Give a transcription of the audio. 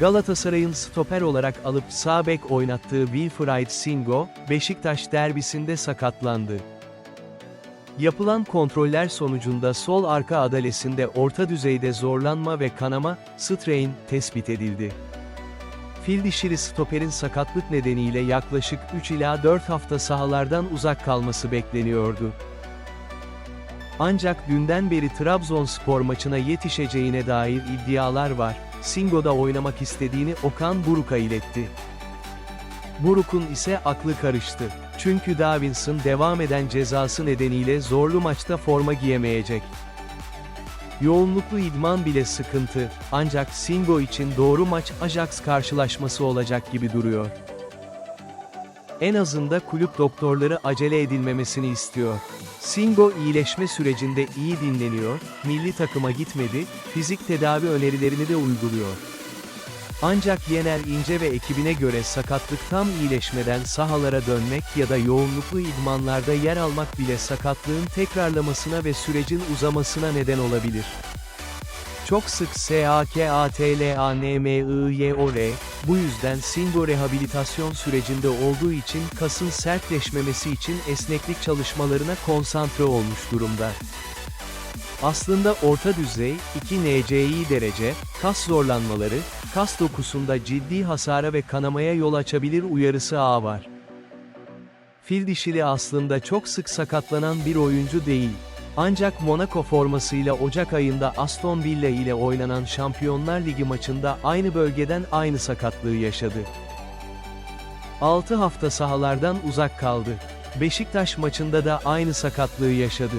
Galatasaray'ın stoper olarak alıp sağ bek oynattığı Wilfried Singo, Beşiktaş derbisinde sakatlandı. Yapılan kontroller sonucunda sol arka adalesinde orta düzeyde zorlanma ve kanama, strain, tespit edildi. Fil dişili stoperin sakatlık nedeniyle yaklaşık 3 ila 4 hafta sahalardan uzak kalması bekleniyordu. Ancak dünden beri Trabzonspor maçına yetişeceğine dair iddialar var. Singo'da oynamak istediğini Okan Buruk'a iletti. Buruk'un ise aklı karıştı. Çünkü Davinson devam eden cezası nedeniyle zorlu maçta forma giyemeyecek. Yoğunluklu idman bile sıkıntı, ancak Singo için doğru maç Ajax karşılaşması olacak gibi duruyor. En azında kulüp doktorları acele edilmemesini istiyor. Singo iyileşme sürecinde iyi dinleniyor, milli takıma gitmedi, fizik tedavi önerilerini de uyguluyor. Ancak Yener İnce ve ekibine göre sakatlık tam iyileşmeden sahalara dönmek ya da yoğunluklu idmanlarda yer almak bile sakatlığın tekrarlamasına ve sürecin uzamasına neden olabilir. Çok sık SAKATLANMIYOR, bu yüzden Singo rehabilitasyon sürecinde olduğu için kasın sertleşmemesi için esneklik çalışmalarına konsantre olmuş durumda. Aslında orta düzey, 2 NCI derece, kas zorlanmaları, kas dokusunda ciddi hasara ve kanamaya yol açabilir uyarısı ağı var. Fil dişili aslında çok sık sakatlanan bir oyuncu değil. Ancak Monaco formasıyla Ocak ayında Aston Villa ile oynanan Şampiyonlar Ligi maçında aynı bölgeden aynı sakatlığı yaşadı. 6 hafta sahalardan uzak kaldı. Beşiktaş maçında da aynı sakatlığı yaşadı.